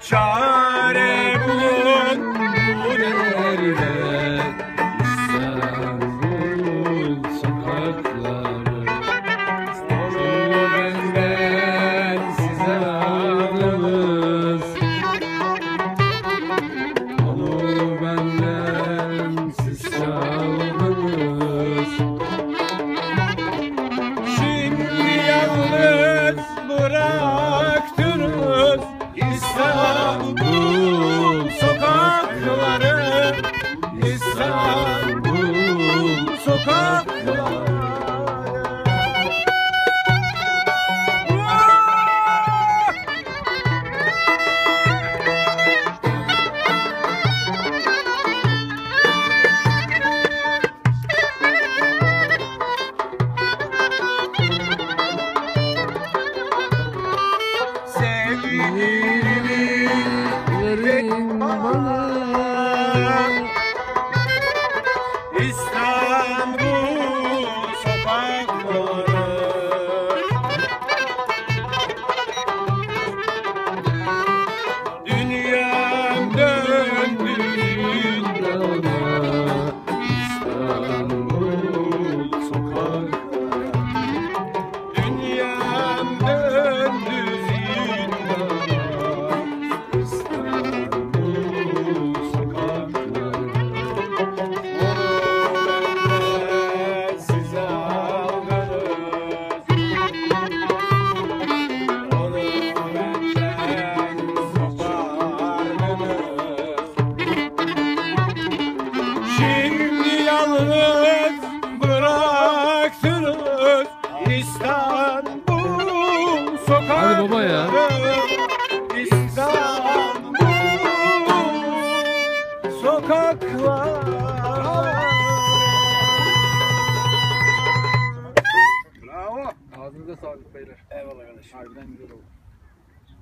çare bulun bu derde. aman. sokak. Hadi baba ya. İstanbul sokaklar. Bravo. Ağzınıza sağlık beyler. Eyvallah kardeşim. Harbiden güzel oldu.